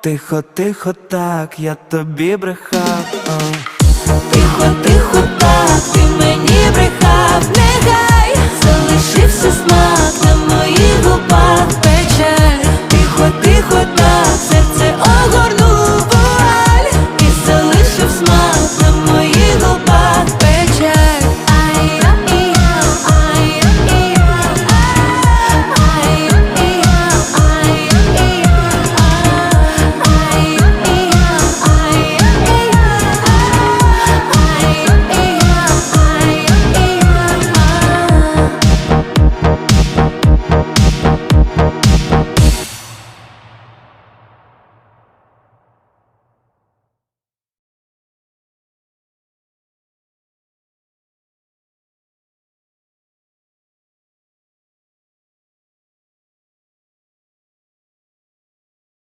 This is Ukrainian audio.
Тихо, тихо, так, я тобі брехав. Тихо, тихо, так,